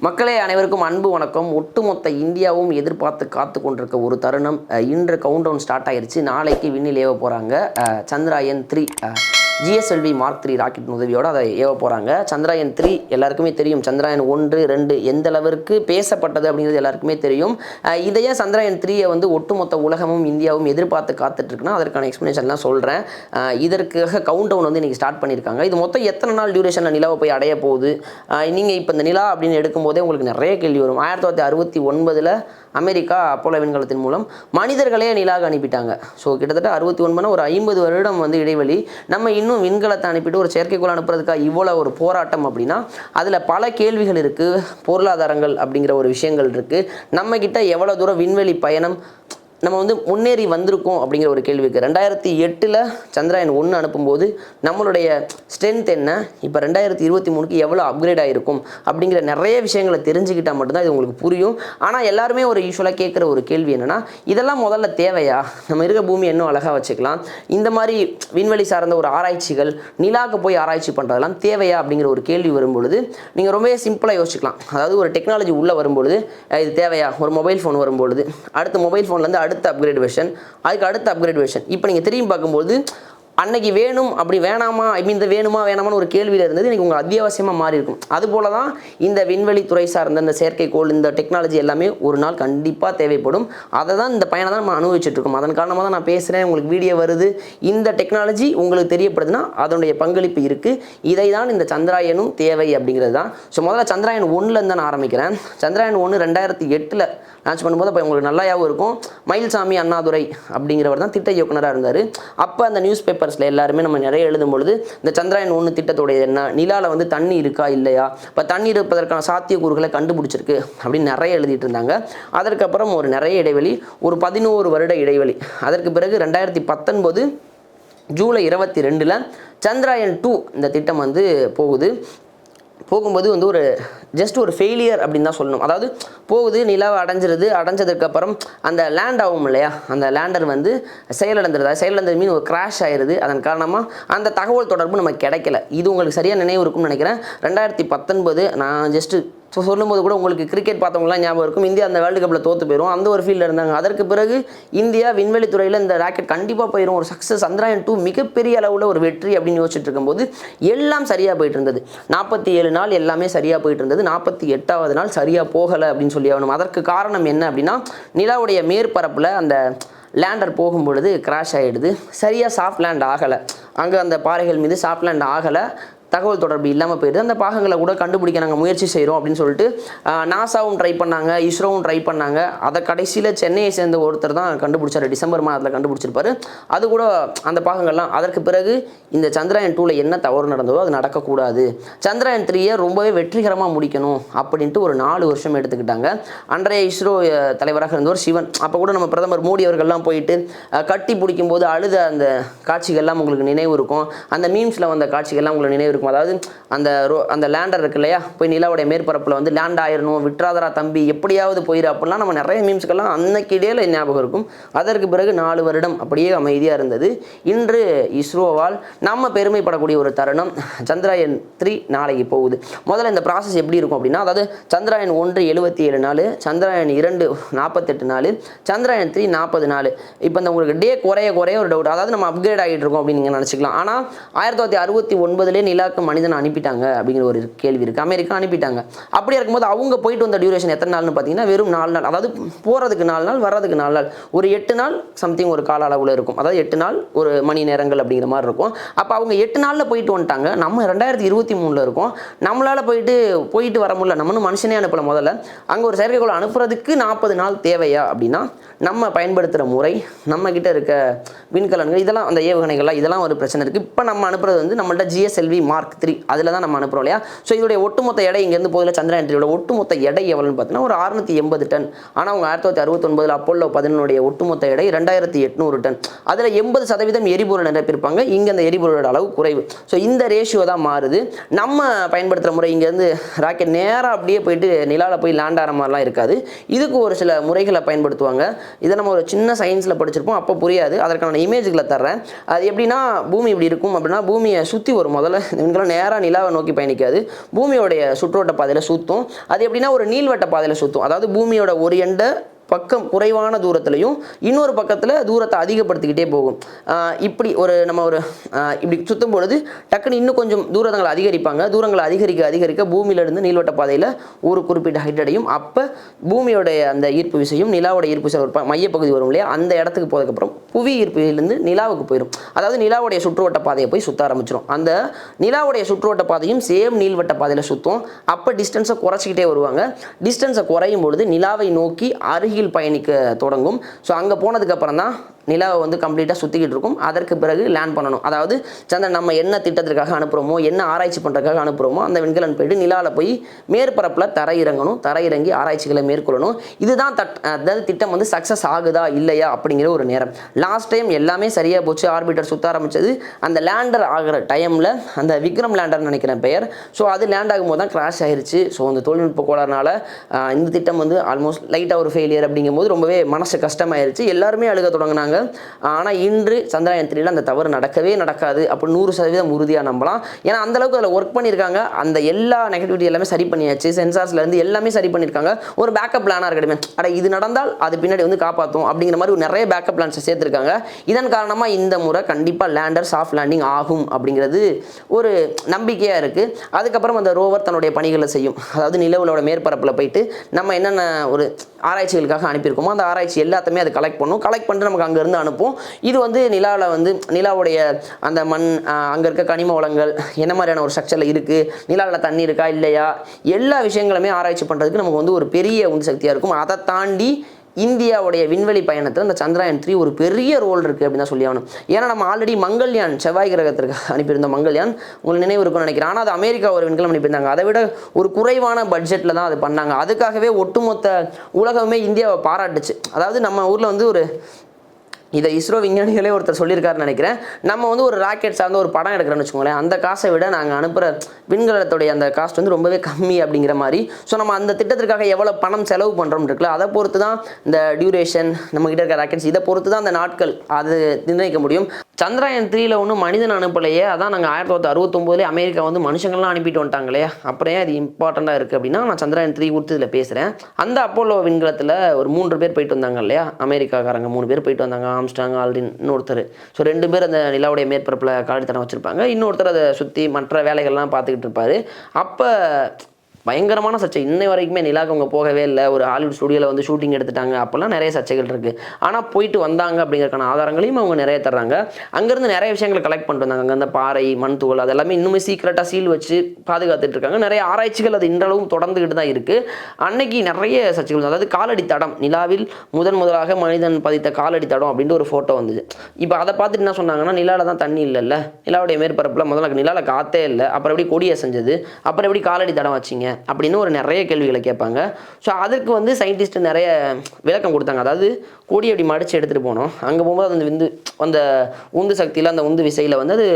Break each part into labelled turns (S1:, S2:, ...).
S1: மக்களே அனைவருக்கும் அன்பு வணக்கம். ஒட்டுமொத்த இந்தியாவும் எதிர்பார்த்து காத்து கொண்டிருக்க ஒரு தருணம். அஹ், இன்று கவுண்ட் டவுன் ஸ்டார்ட் ஆயிருச்சு. நாளைக்கு விண்ணில் ஏவ போகிறாங்க Chandrayaan three GSLV mark three rocket உதவியோடு அதை ஏவ போகிறாங்க சந்திராயன் த்ரீ எல்லாருக்குமே தெரியும். சந்திராயன் ஒன்று ரெண்டு எந்த அளவிற்கு பேசப்பட்டது அப்படிங்கிறது எல்லாருக்குமே தெரியும். இதையே சந்திராயன் த்ரீயை வந்து ஒட்டுமொத்த உலகமும் இந்தியாவும் எதிர்பார்த்து காத்துட்ருக்குன்னா அதற்கான எக்ஸ்ப்ளனேஷன்லாம் சொல்கிறேன் இதற்காக கவுண்ட் டவுன் வந்து இன்றைக்கி ஸ்டார்ட் பண்ணியிருக்காங்க. இது மொத்தம் எத்தனை நாள் டியூரேஷனில் நிலாவை போய் அடைய போகுது? நீங்கள் இப்போ இந்த நிலா அப்படின்னு எடுக்கும்போதே உங்களுக்கு நிறைய கேள்வி வரும். ஆயிரத்தி தொள்ளாயிரத்தி அறுபத்தி ஒன்பதில் அமெரிக்கா அப்போலோ விண்கலத்தின் மூலம் மனிதர்களே நிலாக அனுப்பிட்டாங்க. ஸோ கிட்டத்தட்ட அறுபத்தி ஒன்பதுனா ஒரு ஐம்பது வருடம் வந்து இடைவெளி. நம்ம இன்னும் விண்கலத்தை அனுப்பிட்டு ஒரு செயற்கைக்கோள் அனுப்புறதுக்காக இவ்வளோ ஒரு போராட்டம் அப்படின்னா அதில் பல கேள்விகள் இருக்குது பொருளாதாரங்கள் அப்படிங்கிற ஒரு விஷயங்கள் இருக்குது நம்மக்கிட்ட எவ்வளோ தூரம் விண்வெளி பயணம் நம்ம வந்து முன்னேறி வந்திருக்கோம் அப்படிங்கிற ஒரு கேள்வி இருக்குது ரெண்டாயிரத்தி எட்டில் சந்திராயன் ஒன்று அனுப்பும்போது நம்மளுடைய ஸ்ட்ரென்த் என்ன? இப்போ ரெண்டாயிரத்தி இருபத்தி மூணுக்கு எவ்வளோ அப்கிரேட் ஆகிருக்கும் அப்படிங்கிற நிறைய விஷயங்களை தெரிஞ்சுக்கிட்டால் மட்டும்தான் இது உங்களுக்கு புரியும். ஆனால் எல்லாருமே ஒரு யூஸ்வலாக கேட்குற ஒரு கேள்வி என்னென்னா இதெல்லாம் முதல்ல தேவையா? நம்ம இருக்க பூமி இன்னும் அழகாக வச்சுக்கலாம். இந்த மாதிரி விண்வெளி சார்ந்த ஒரு ஆராய்ச்சிகள் நிலாவுக்கு போய் ஆராய்ச்சி பண்ணுறதெல்லாம் தேவையா? அப்படிங்கிற ஒரு கேள்வி வரும்பொழுது நீங்கள் ரொம்பவே சிம்பிளாக யோசிக்கலாம் அதாவது ஒரு டெக்னாலஜி உள்ளே வரும்பொழுது இது தேவையா? ஒரு மொபைல் ஃபோன் வரும்பொழுது அடுத்த மொபைல் ஃபோன்லேருந்து அடுத்த அப்கிரேட் வெர்ஷன் அதுக்கு அடுத்த அப்கிரேட் வெர்ஷன் இப்போ நீங்கள் திரும்பி பார்க்கும்போது அன்னைக்கு வேணும் அப்படி வேணாமா ஐ மீன் இந்த வேணுமா வேணாமான்னு ஒரு கேள்வியில் இருந்தது. இன்னைக்கு உங்கள் அத்தியாவசியமாக மாறி இருக்கும். அதுபோல தான் இந்த விண்வெளி துறை சார்ந்த இந்த செயற்கைக்கோள் இந்த டெக்னாலஜி எல்லாமே ஒரு நாள் கண்டிப்பாக தேவைப்படும். அதை தான் இந்த பயணம் தான் நம்ம அனுபவிச்சுட்டு இருக்கோம். அதன் காரணமாக தான் நான் பேசுகிறேன் உங்களுக்கு வீடியோ வருது. இந்த டெக்னாலஜி உங்களுக்கு தெரியப்படுதுன்னா அதனுடைய பங்களிப்பு இருக்குது இதை தான் இந்த சந்திராயனும் தேவை அப்படிங்கிறது தான். ஸோ முதல்ல சந்திராயன் ஒன்றுலேருந்து தான் நான் ஆரம்பிக்கிறேன். சந்திராயன் ஒன்று ரெண்டாயிரத்தி எட்டில் லான்ச் பண்ணும்போது அப்போ உங்களுக்கு நல்லாயாவும் இருக்கும். மயில்சாமி அண்ணாதுரை அப்படிங்கிறவர் தான் திட்ட இயக்குனராக இருந்தார். அப்போ அந்த நியூஸ் பேப்பர் பேப்பர்ஸில் எல்லாருமே நம்ம நிறைய எழுதும் பொழுது இந்த சந்திராயன் ஒன்று திட்டத்துடைய என்ன? நிலாவில் வந்து தண்ணி இருக்கா இல்லையா? இப்போ தண்ணி இருப்பதற்கான சாத்தியக்கூறுகளை கண்டுபிடிச்சிருக்கு அப்படின்னு நிறைய எழுதிட்டு இருந்தாங்க. அதற்கப்புறம் ஒரு நிறைய இடைவெளி ஒரு பதினோரு வருட இடைவெளி. அதற்கு பிறகு ரெண்டாயிரத்தி பத்தொன்பது ஜூலை இருபத்தி ரெண்டில் சந்திராயன் டூ இந்த திட்டம் வந்து போகுது. போகும்போது வந்து ஒரு ஜஸ்ட் ஒரு ஃபெயிலியர் அப்படின்னு தான் சொல்லணும். அதாவது போகுது நிலாவை அடைஞ்சிருது அடைஞ்சதுக்கப்புறம் அந்த லேண்ட் ஆகும் இல்லையா? அந்த லேண்டர் வந்து செயலிழந்துருது அது செயலிழந்தது மீன் ஒரு கிராஷ் ஆயிருது. அதன் காரணமாக அந்த தகவல் தொடர்பு நமக்கு கிடைக்கல. இது உங்களுக்கு சரியாக நினைவு இருக்கும்னு நினைக்கிறேன். ரெண்டாயிரத்தி பத்தொன்பது நான் ஜஸ்ட்டு ஸோ சொல்லும்போது கூட உங்களுக்கு கிரிக்கெட் பார்த்தவங்களாம் ஞாபகம் இருக்கும். இந்தியா அந்த வேர்ல்டு கப்பில் தோற்று போயிடும் அந்த ஒரு ஃபீல்டில் இருந்தாங்க. அதற்கு பிறகு இந்தியா விண்வெளி துறையில் இந்த ராக்கெட் கண்டிப்பாக போயிடும் ஒரு சக்ஸஸ் சந்திராயன் டூ மிகப்பெரிய அளவில் ஒரு வெற்றி அப்படின்னு யோசிச்சுட்டு இருக்கும்போது எல்லாம் சரியாக போயிட்டு இருந்தது. நாற்பத்தி ஏழு நாள் எல்லாமே சரியாக போயிட்டு இருந்தது. நாற்பத்தி எட்டாவது நாள் சரியாக போகலை அப்படின்னு சொல்லி ஆகணும். அதற்கு காரணம் என்ன அப்படின்னா நிலாவுடைய மேற்பரப்பில் அந்த லேண்டர் போகும்பொழுது கிராஷ் ஆகிடுது சரியாக சாஃப்ட் லேண்ட் ஆகலை. அங்கே அந்த பாறைகள் மீது சாஃப்ட் லேண்ட் ஆகலை. தகவல் தொடர்பு இல்லாமல் போயிடுது அந்த பாகங்களை கூட கண்டுபிடிக்க நாங்கள் முயற்சி செய்கிறோம் அப்படின்னு சொல்லிட்டு நாசாவும் ட்ரை பண்ணாங்க இஸ்ரோவும் ட்ரை பண்ணாங்க. அதை கடைசியில் சென்னையை சேர்ந்த ஒருத்தர் தான் கண்டுபிடிச்சார். டிசம்பர் மாதத்தில் கண்டுபிடிச்சிருப்பாரு. அது கூட அந்த பாகங்கள்லாம் அதற்கு பிறகு இந்த சந்திராயன் டூவில் என்ன தவறு நடந்ததோ அது நடக்கக்கூடாது. சந்திராயன் த்ரீயை ரொம்பவே வெற்றிகரமாக முடிக்கணும் அப்படின்ட்டு ஒரு நாலு வருஷம் எடுத்துக்கிட்டாங்க. அன்றைய இஸ்ரோ தலைவராக இருந்தவர் சிவன். அப்போ கூட நம்ம பிரதமர் மோடி அவர்கள்லாம் போயிட்டு கட்டி பிடிக்கும் போது அழுத அந்த காட்சிகள்லாம் உங்களுக்கு நினைவு இருக்கும். அந்த மீம்ஸில் வந்த காட்சிகள்லாம் உங்களுக்கு நினைவு இருக்கும். அதாவது அந்த ரோ அந்த லேண்டர் இருக்கு இல்லையா? போய் நிலாவுடைய மேற்பரப்பில் வந்து லேண்ட் ஆயிடணும் விட்ராதரா தம்பி எப்படியாவது போயிரு அப்படிலாம் நம்ம நிறைய மீம்ஸ்க்கெல்லாம் அன்னைக்கு இடையில ஞாபகம் இருக்கும். அதற்கு பிறகு நாலு வருடம் அப்படியே அமைதியாக இருந்தது. இன்று இஸ்ரோவால் நம்ம பெருமைப்படக்கூடிய ஒரு தருணம் சந்திராயன் த்ரீ நாளைக்கு போகுது. முதல்ல இந்த ப்ராசஸ் எப்படி இருக்கும் அப்படின்னா அதாவது சந்திராயன் ஒன்று எழுபத்தி ஏழு நாள் சந்திராயன் இரண்டு நாற்பத்தெட்டு நாள் சந்திராயன் த்ரீ நாற்பது நாள். இப்போ இந்த உங்களுக்கு டே குறைய குறைய ஒரு டவுட் அதாவது நம்ம அப்கிரேட் ஆகிட்டு இருக்கோம் அப்படின்னு நீங்கள் நினச்சிக்கலாம். ஆனால் ஆயிரத்தி தொள்ளாயிரத்தி அறுபத்தி ஒன்பதுலேயே நிலா நிலாக்கு மனிதனை அனுப்பிட்டாங்க அப்படிங்கிற ஒரு கேள்வி இருக்குது அமெரிக்கா அனுப்பிட்டாங்க. அப்படி இருக்கும்போது அவங்க போயிட்டு வந்த டியூரேஷன் எத்தனை நாள்னு பார்த்தீங்கன்னா வெறும் நாலு நாள். அதாவது போகிறதுக்கு நாலு நாள் வர்றதுக்கு நாலு நாள். ஒரு எட்டு நாள் சம்திங் ஒரு கால அளவில் இருக்கும். அதாவது எட்டு நாள் ஒரு மணி நேரங்கள் அப்படிங்கிற மாதிரி இருக்கும். அப்போ அவங்க எட்டு நாளில் போயிட்டு வந்துட்டாங்க. நம்ம ரெண்டாயிரத்தி இருபத்தி மூணில் இருக்கோம். நம்மளால் போயிட்டு போயிட்டு வர முடியல. நம்மளும் மனுஷனே அனுப்பல முதல்ல. அங்கே ஒரு செயற்கைக்கோள் அனுப்புறதுக்கு நாற்பது நாள் தேவையா அப்படின்னா நம்ம பயன்படுத்துகிற முறை நம்ம இருக்க விண்கலன்கள் இதெல்லாம் அந்த ஏவுகணைகள்லாம் இதெல்லாம் ஒரு பிரச்சனை இருக்குது இப்போ நம்ம அனுப்புறது வந்து நம்மள்ட்ட ஜிஎஸ்எல்வி மா மார்க் த்ரீ அதில் தான் நம்ம அனுப்புகிறோம் இல்லையா? ஸோ இதோடைய ஒட்டுமொத்த எடை இங்கேருந்து போதில் சந்திரயான் த்ரீயோட ஒட்டுமொத்த எடை எவ்வளோன்னு பார்த்தீங்கன்னா ஒரு அறுநூத்தி எண்பது டன். ஆனால் அவங்க ஆயிரத்தி தொள்ளாயிரத்தி அறுபத்தொன்பதில் அப்போலோ பதினொன்னுடைய ஒட்டுமொத்த எடை ரெண்டாயிரத்தி எட்நூறு டன். அதில் எண்பது சதவீதம் எரிபொருள் நிரப்பியிருப்பாங்க. இங்கே அந்த எரிபொருளோட அளவு குறைவு. ஸோ இந்த ரேஷியோ தான் மாறுது. நம்ம பயன்படுத்துகிற முறை இங்கேருந்து ராக்கெட் நேராக அப்படியே போயிட்டு நிலாவில் போய் லேண்ட் ஆகிற மாதிரிலாம் இருக்காது. இதுக்கு ஒரு சில முறைகளை பயன்படுத்துவாங்க. இதை நம்ம ஒரு சின்ன சயின்ஸில் படிச்சிருப்போம். அப்போ புரியாது. அதற்கான இமேஜ்களை தர்றேன். அது எப்படின்னா பூமி இப்படி இருக்கும். அப்படின்னா பூமியை சுற்றி ஒரு முதல்ல விண்கலம் நேராக நிலாவை நோக்கி பயணிக்காது. பூமியோடைய சுற்றோட்ட பாதையில் சுற்றும் அது எப்படின்னா ஒரு நீள்வட்ட பாதையில் சுற்றும் அதாவது பூமியோட ஒரு எண்டை பக்கம் குறைவான தூரத்துலையும் இன்னொரு பக்கத்தில் தூரத்தை அதிகப்படுத்திக்கிட்டே போகும். இப்படி ஒரு நம்ம ஒரு இப்படி சுற்றும் பொழுது டக்குன்னு இன்னும் கொஞ்சம் தூரங்களை அதிகரிப்பாங்க. தூரங்களை அதிகரிக்க அதிகரிக்க பூமியிலிருந்து நீள்வட்ட பாதையில் ஒரு குறிப்பிட்ட ஹைட் அடையும். அப்போ பூமியோடைய அந்த ஈர்ப்பு விசையும் நிலாவோட ஈர்ப்பு விசை ஒரு மையப்பகுதி வரும் இல்லையா? அந்த இடத்துக்கு போனதுக்கப்புறம் புவி ஈர்ப்பிலிருந்து நிலாவுக்கு போயிடும் அதாவது நிலாவுடைய சுற்றுவட்ட பாதையை போய் சுற்ற ஆரம்பிச்சிடும் அந்த நிலாவுடைய சுற்றுவட்ட பாதையும் சேம் நீள்வட்ட பாதையில் சுற்றும் அப்போ டிஸ்டன்ஸை குறைச்சிக்கிட்டே வருவாங்க. டிஸ்டன்ஸை குறையும் பொழுது நிலாவை நோக்கி அருகில் பயணிக்க தொடங்கும். ஸோ அங்கே போனதுக்கப்புறம் தான் நிலாவை வந்து கம்ப்ளீட்டாக சுற்றிக்கிட்டு இருக்கும். அதற்கு பிறகு லேண்ட் பண்ணணும். அதாவது சந்திரன் நம்ம என்ன திட்டத்திற்காக அனுப்புகிறோமோ என்ன ஆராய்ச்சி பண்ணுறதுக்காக அனுப்புகிறோமோ அந்த விண்கலன் போயிட்டு நிலாவில் போய் மேற்பரப்பில் தரையிறங்கணும் தரையிறங்கி ஆராய்ச்சிகளை மேற்கொள்ளணும். இதுதான் தட் அதாவது திட்டம் வந்து சக்ஸஸ் ஆகுதா இல்லையா அப்படிங்கிற ஒரு நேரம். லாஸ்ட் டைம் எல்லாமே சரியாக போச்சு. ஆர்பிட்டர் சுற்ற ஆரம்பித்தது அந்த லேண்டர் ஆகிற டைமில் அந்த விக்ரம் லேண்டர் நினைக்கிறேன் பெயர். ஸோ அது லேண்ட் ஆகும்போது தான் கிராஷ் ஆயிடுச்சு ஸோ அந்த தொழில்நுட்ப கோளாறுனால இந்த திட்டம் வந்து ஆல்மோஸ்ட் லைட்டாக ஒரு ஃபெயிலியர் அப்படிங்கும்போது ரொம்பவே மனசு கஷ்டமாயிருச்சு. எல்லாருமே அழுக தொடங்கினாங்க. ஆனால் இன்று சந்திராயன் த்ரீல அந்த தவறு நடக்கவே நடக்காது. அப்போ நூறு சதவீதம் உறுதியாக நம்பலாம். ஏன்னா அந்த அளவுக்கு அதில் ஒர்க் பண்ணியிருக்காங்க அந்த எல்லா நெகட்டிவிட்டி எல்லாமே சரி பண்ணியாச்சு. சென்சார்ஸ்லேருந்து எல்லாமே சரி பண்ணியிருக்காங்க ஒரு பேக்கப் பிளானாக இருக்கட்டும். அட இது நடந்தால் அது பின்னாடி வந்து காப்பாற்றும் அப்படிங்கிற மாதிரி ஒரு நிறைய பேக்கப் பிளான்ஸை சேர்த்துருக்காங்க. இதன் காரணமாக இந்த முறை கண்டிப்பாக லேண்டர் சாஃப்ட் லேண்டிங் ஆகும் அப்படிங்கிறது ஒரு நம்பிக்கையாக இருக்குது அதுக்கப்புறம் அந்த ரோவர் தன்னுடைய பணிகளை செய்யும். அதாவது நிலவுலோட மேற்பரப்பில் போயிட்டு நம்ம என்னென்ன ஒரு ஆராய்ச்சிகளுக்காக அனுப்பியிருக்கோமோ அந்த ஆராய்ச்சி எல்லாத்தையுமே அது கலெக்ட் பண்ணும். கலெக்ட் பண்ணிட்டு நமக்கு அங்கேருந்து அனுப்பும் இது வந்து நிலாவில் வந்து நிலாவுடைய அந்த மண் அங்கே இருக்க கனிம வளங்கள் என்ன மாதிரியான ஒரு ஸ்ட்ரக்சரில் இருக்குது நிலாவில் தண்ணி இருக்கா இல்லையா எல்லா விஷயங்களுமே ஆராய்ச்சி பண்ணுறதுக்கு நமக்கு வந்து ஒரு பெரிய உந்து சக்தியாக இருக்கும். அதை தாண்டி இந்தியாவுடைய விண்வெளி பயணத்தில் இந்த சந்திராயன் த்ரீ ஒரு பெரிய ரோல் இருக்குது அப்படின்னு தான் சொல்லி ஆகணும் ஏன்னா நம்ம ஆல்ரெடி மங்கள்யான் செவ்வாய் கிரகத்திற்கு அனுப்பியிருந்த மங்கள்யான் உங்களுக்கு நினைவு இருக்கும்னு நினைக்கிறேன். ஆனால் அது அமெரிக்கா ஒரு விண்கலம் அனுப்பியிருந்தாங்க. அதை விட ஒரு குறைவான பட்ஜெட்டில் தான் அது பண்ணாங்க. அதுக்காகவே ஒட்டுமொத்த உலகமே இந்தியாவை பாராட்டுச்சு. அதாவது நம்ம ஊரில் வந்து ஒரு இதை இஸ்ரோ விஞ்ஞானிகளே ஒருத்தர் சொல்லியிருக்காருன்னு நினைக்கிறேன். நம்ம வந்து ஒரு ராக்கெட் சார்ந்த ஒரு படம் எடுக்கிறோன்னு வச்சுக்கோங்களேன். அந்த காசை விட நாங்கள் அனுப்புகிற விண்கலத்துடைய அந்த காஸ்ட் வந்து ரொம்பவே கம்மி அப்படிங்கிற மாதிரி. ஸோ நம்ம அந்த திட்டத்திற்காக எவ்வளோ பணம் செலவு பண்ணுறோம் இருக்குல்ல அதை பொறுத்து தான் இந்த டியூரேஷன் நம்மகிட்ட இருக்க ராக்கெட்ஸ் இதை பொறுத்து தான் அந்த நாட்கள் அது நிர்ணயிக்க முடியும். சந்திராயன் த்ரீல ஒன்றும் மனிதன் அனுப்பலையே. அதான் நாங்கள் ஆயிரத்தி தொள்ளாயிரத்தி அறுபத்தொம்போதுலேயே அமெரிக்கா வந்து மனுஷங்கள்லாம் அனுப்பிட்டு வந்துட்டாங்களே. அப்புறம் ஏன் இம்பார்ட்டண்ட்டாக இருக்குது அப்படின்னா நான் சந்திராயன் த்ரீ கொடுத்து இதில் பேசுகிறேன் அந்த அப்போலோ விண்கலத்தில் ஒரு மூன்று பேர் போயிட்டு வந்தாங்க இல்லையா? அமெரிக்காக்காரங்க மூணு பேர் போயிட்டு வந்தாங்க. ஆம்ஸ்டாங் ஆல்டின் இன்னொருத்தர். ஸோ ரெண்டு பேர் அந்த நிலாவுடைய மேற்பரப்பில் காலித்தனம் வச்சுருப்பாங்க. இன்னொருத்தர் அதை சுற்றி மற்ற வேலைகள்லாம் பார்த்துக்கிட்டு இருப்பார். அப்போ பயங்கரமான சர்ச்சை. இன்னை வரைக்குமே நிலாக்கு அவங்க போகவே இல்லை. ஒரு ஹாலிவுட் ஸ்டுடியோவில் வந்து ஷூட்டிங் எடுத்துட்டாங்க. அப்போல்லாம் நிறைய சர்ச்சைகள் இருக்குது ஆனால் போயிட்டு வந்தாங்க அப்படிங்கிறக்கான ஆதாரங்களையும் அவங்க நிறைய தர்றாங்க. அங்கேருந்து நிறைய விஷயங்களை கலெக்ட் பண்ணிட்டு வந்தாங்க. அங்கே அந்த பாறை மண் துகள் அதெல்லாமே இன்னுமே சீக்கிரட்டாக சீல் வச்சு பாதுகாத்துட்டு இருக்காங்க. நிறைய ஆராய்ச்சிகள் அது இன்றளவும் தொடர்ந்துக்கிட்டு தான் இருக்குது அன்னைக்கு நிறைய சர்ச்சைகள் அதாவது காலடி தடம். நிலாவில் முதன் முதலாக மனிதன் பதித்த காலடி தடம் அப்படின்ட்டு ஒரு ஃபோட்டோ வந்தது. இப்போ அதை பார்த்துட்டு என்ன சொன்னாங்கன்னா நிலாவில் தான் தண்ணி இல்லைல்ல. நிலாவுடைய மேற்பரப்பில் முதல்ல நிலாவில் காத்தே இல்லை. அப்புறம் எப்படி கொடியை செஞ்சது அப்புறம் எப்படி காலடி தடம் வச்சிங்க? அப்படின்னு ஒரு நிறைய கேள்விகளை கேட்பாங்க. ஸோ அதுக்கு வந்து சயின்டிஸ்ட் நிறைய விளக்கம் கொடுத்தாங்க. அதாவது கொடி அப்படி மடித்து எடுத்துகிட்டு போனோம். அங்கே போகும்போது அந்த விந்து அந்த உந்து சக்தியில் அந்த உந்து விசையில் வந்து அது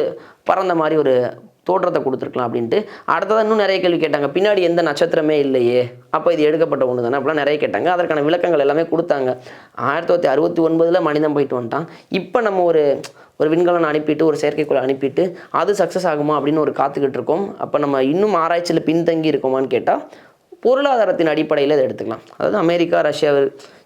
S1: பறந்த மாதிரி ஒரு தோற்றத்தை கொடுத்துருக்கலாம் அப்படின்ட்டு. அடுத்ததான் இன்னும் நிறைய கேள்வி கேட்டாங்க. பின்னாடி எந்த நட்சத்திரமே இல்லையே. அப்போ இது எடுக்கப்பட்ட ஒன்று தானே அப்படிலாம் நிறைய கேட்டாங்க. அதற்கான விளக்கங்கள் எல்லாமே கொடுத்தாங்க. ஆயிரத்தி தொள்ளாயிரத்தி அறுபத்தி ஒன்பதில் மனிதன் போயிட்டு வந்துட்டான். இப்போ நம்ம ஒரு ஒரு விண்கலன் அனுப்பிட்டு ஒரு செயற்கைக்கோள் அனுப்பிட்டு அது சக்ஸஸ் ஆகுமா அப்படின்னு ஒரு காத்துக்கிட்டு இருக்கோம். அப்போ நம்ம இன்னும் ஆராய்ச்சியில் பின்தங்கி இருக்கோமான்னு கேட்டால் பொருளாதாரத்தின் அடிப்படையில் இதை எடுத்துக்கலாம். அதாவது அமெரிக்கா ரஷ்யா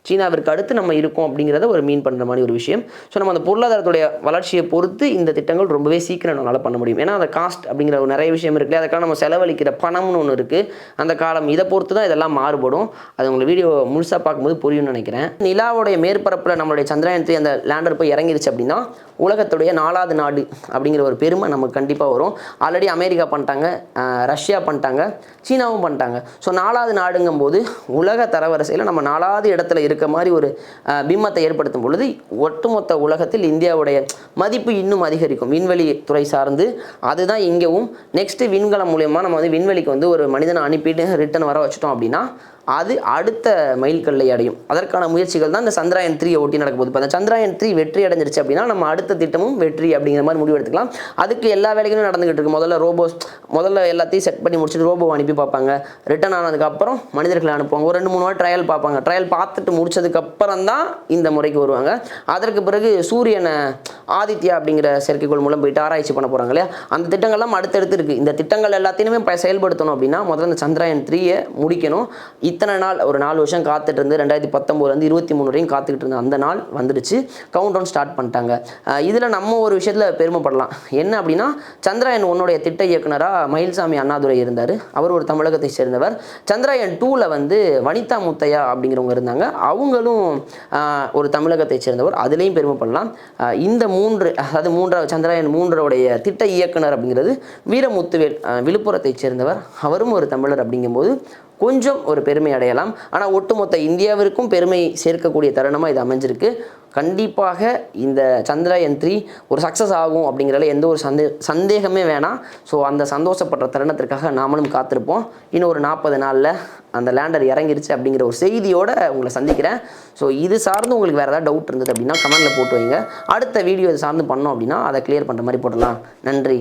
S1: சீனாவிற்கு அடுத்து நம்ம இருக்கோம் அப்படிங்கிறத ஒரு மீன் பண்ணுற மாதிரி ஒரு விஷயம். ஸோ நம்ம அந்த பொருளாதாரத்துடைய வளர்ச்சியை பொறுத்து இந்த திட்டங்கள் ரொம்பவே சீக்கிரம் நம்மளால் பண்ண முடியும். ஏன்னா அந்த காஸ்ட் அப்படிங்கிற ஒரு நிறைய விஷயம் இருக்குல்ல அதுக்காக நம்ம செலவழிக்கிற பணம்னு ஒன்று இருக்குது அந்த காலம் இதை பொறுத்து தான் இதெல்லாம் மாறுபடும். அது உங்களை வீடியோ முழுசாக பார்க்கும்போது புரியும்னு நினைக்கிறேன். நிலாவுடைய மேற்பரப்பில் நம்மளுடைய சந்திராயன் த்ரீ அந்த லேண்டர் போய் இறங்கிருச்சு அப்படின்னா உலகத்துடைய நாலாவது நாடு அப்படிங்கிற ஒரு பெருமை நமக்கு கண்டிப்பாக வரும். ஆல்ரெடி அமெரிக்கா பண்ணிட்டாங்க ரஷ்யா பண்ணிட்டாங்க சீனாவும் பண்ணிட்டாங்க. ஸோ நாலாவது நாடுங்கும்போது உலக தரவரிசையில் நம்ம நாலாவது இடத்துல இருக்க இருக்க மாதிரி ஒரு அஹ், பிம்பத்தை ஏற்படுத்தும் பொழுது ஒட்டுமொத்த உலகத்தில் இந்தியாவுடைய மதிப்பு இன்னும் அதிகரிக்கும். விண்வெளி துறை சார்ந்து அதுதான் இங்கேவும் நெக்ஸ்ட்டு விண்கலம் மூலயமா நம்ம வந்து விண்வெளிக்கு வந்து ஒரு மனிதனை அனுப்பிட்டு ரிட்டர்ன் வர வச்சிட்டோம் அப்படின்னா அது அடுத்த மைல்கல்லை அடையும். அதற்கான முயற்சிகள் தான் இந்த சந்திராயன் த்ரீயை ஒட்டி நடக்க போகுது. இப்போ அந்த சந்திராயன் த்ரீ வெற்றி அடைஞ்சிருச்சு அப்படின்னா நம்ம அடுத்த திட்டமும் வெற்றி அப்படிங்கிற மாதிரி முடிவு எடுத்துக்கலாம். அதுக்கு எல்லா வேலைகளும் நடந்துகிட்டு இருக்கு. முதல்ல ரோபோஸ் முதல்ல எல்லாத்தையும் செட் பண்ணி முடிச்சுட்டு ரோபோ அனுப்பி பார்ப்பாங்க. ரிட்டர்ன் ஆனதுக்கப்புறம் மனிதர்களை அனுப்புவாங்க. ஒரு ரெண்டு மூணு வாரம் ட்ரையல் பார்ப்பாங்க. ட்ரையல் பார்த்துட்டு முடிச்சதுக்கப்புறம் தான் இந்த முறைக்கு வருவாங்க. அதற்கு பிறகு சூரியனை ஆதித்யா அப்படிங்கிற செயற்கைக்கோள் மூலம் போயிட்டு ஆராய்ச்சி பண்ண போகிறாங்க இல்லையா? அந்த திட்டங்கள்லாம் அடுத்தடுத்து இருக்குது இந்த திட்டங்கள் எல்லாத்தையுமே செயல்படுத்தணும் அப்படின்னா முதல்ல இந்த சந்திராயன் த்ரீயை முடிக்கணும். இத்தனை நாள் ஒரு நாலு வருஷம் காத்துட்டு இருந்து ரெண்டாயிரத்தி பத்தொம்போதுலேருந்து இருபத்தி மூணு வரையும் காத்துக்கிட்டு இருந்த அந்த நாள் வந்துடுச்சு. கவுண்ட் டவுன் ஸ்டார்ட் பண்ணிட்டாங்க. இதில் நம்ம ஒரு விஷயத்தில் பெருமைப்படலாம். என்ன அப்படின்னா சந்திராயன் உன்னுடைய திட்ட இயக்குனராக மயில்சாமி அண்ணாதுரை இருந்தார். அவர் ஒரு தமிழகத்தை சேர்ந்தவர். சந்திராயன் டூவில் வந்து வனிதா முத்தையா அப்படிங்கிறவங்க இருந்தாங்க. அவங்களும் ஒரு தமிழகத்தை சேர்ந்தவர். அதுலேயும் பெருமைப்படலாம். இந்த மூன்று அதாவது மூன்றாவது சந்திராயன் மூன்றருடைய திட்ட இயக்குனர் அப்படிங்கிறது வீரமுத்துவேல் விழுப்புரத்தை சேர்ந்தவர். அவரும் ஒரு தமிழர் அப்படிங்கும்போது கொஞ்சம் ஒரு பெருமை அடையலாம். ஆனால் ஒட்டுமொத்த இந்தியாவிற்கும் பெருமை சேர்க்கக்கூடிய தருணமாக இது அமைஞ்சிருக்கு. கண்டிப்பாக இந்த சந்திராயன் த்ரீ ஒரு சக்ஸஸ் ஆகும் அப்படிங்கிறதுல எந்த ஒரு சந்தே சந்தேகமே வேணாம். ஸோ அந்த சந்தோஷப்படுற தருணத்திற்காக நாமளும் காத்திருப்போம். இன்னும் ஒரு நாற்பது நாளில் அந்த லேண்டர் இறங்கிருச்சு அப்படிங்கிற ஒரு செய்தியோட உங்களை சந்திக்கிறேன். ஸோ இது சார்ந்து உங்களுக்கு வேறு ஏதாவது டவுட் இருந்தது அப்படின்னா கமெண்டில் போட்டு வைங்க. அடுத்த வீடியோ இது சார்ந்து பண்ணோம் அப்படின்னா அதை கிளியர் பண்ணுற மாதிரி போடலாம் நன்றி.